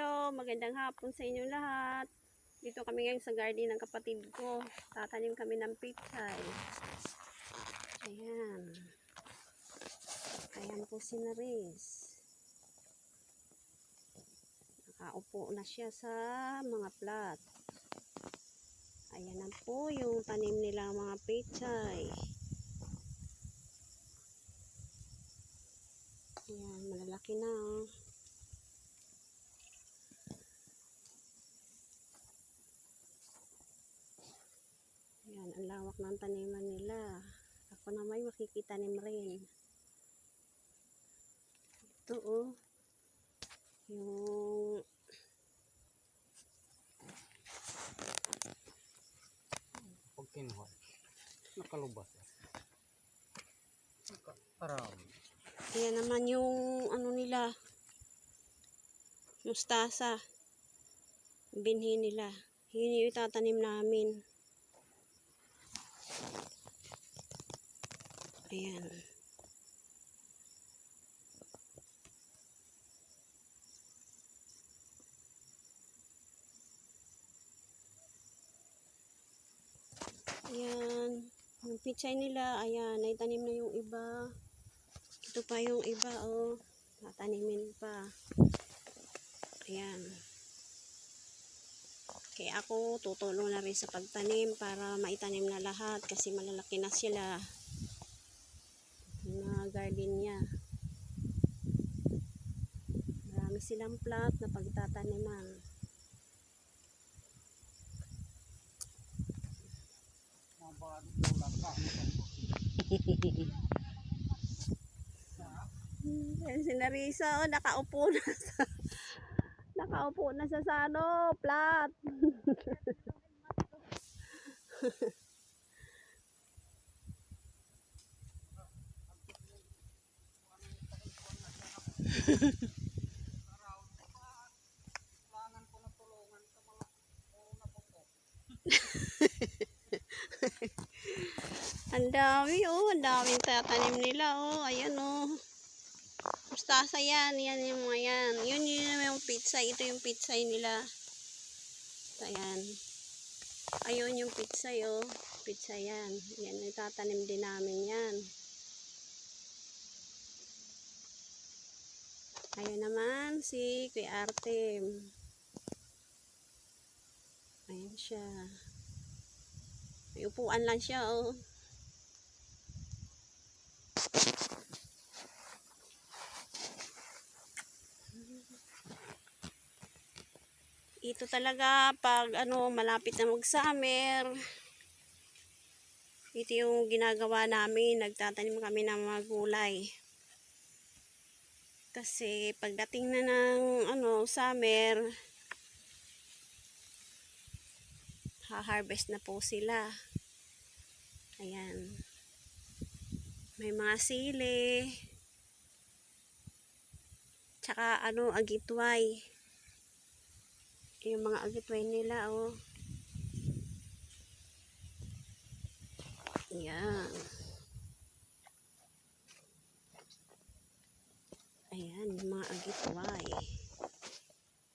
Hello, magandang hapon sa inyo lahat. Dito kami ngayon sa garden ng kapatid ko. Tatanim kami ng pichay. Ayan. Ayan po si Naris. Nakaupo na siya sa mga plat. Ayan na po yung tanim nila mga pichay. Ayan, malalaki na oh. Ayan, ang lawak ng taniman nila. Ako na may makikitanim rin. Ito oh. Yung Pag kinuha, nakalubas. Nakaparami. Ayan naman yung ano nila. Mustasa. Binhi nila. Yun yung itatanim namin. Ayan. Ayan. Yung pichay nila, ayan, naitanim na yung iba. Ito pa yung iba, oh. Natanimin pa. Ayan. Kaya ako tutulong na rin sa pagtanim para maitanim na lahat kasi malalaki na sila. Yung mga garden niya. Marami silang plat na pagtataniman. Yan si Narisa, oh, nakaupo na sa nakaupo na sa sa ano, plat. Ang dami oh, ang daming tatanim nila oh. Ayan oh. Mustasa yan, yan yung mga yan. Yun yun yung pizza, ito yung pizza nila. Ayan. Ayun yung pizza oh. Pizza yan. Yan, itatanim din namin yan. Ayun naman si Kuya Artem. Ayan siya. May upuan lang siya oh. Ito talaga pag ano malapit na mag summer ito yung ginagawa namin. Nagtatanim kami ng mga gulay. Kasi pagdating na ng ano summer ha-harvest na po sila. Ayan. May mga sili. Tsaka ano agitway yung mga agitway nila oh. Yan ayan yung mga agitway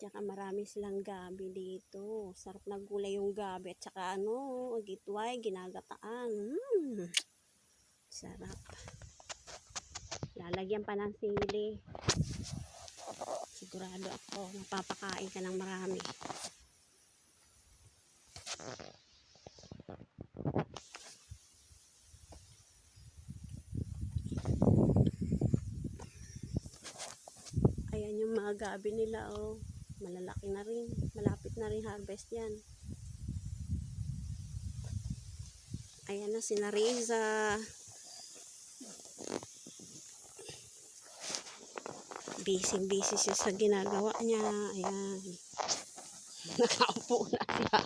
tsaka marami silang gabi dito. Sarap na gulay yung gabi. At tsaka ano agitway ginagataan. Mm, sarap. Lalagyan pa ng sili sigurado ako mapapakain ka ng marami. Ayan yung mga gabi nila oh. Malalaki na rin malapit na rin harvest yan. Ayan na si Nariza busy busy siya sa ginagawa niya. Ayan. Nakaupo na siya